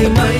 ఏమైనా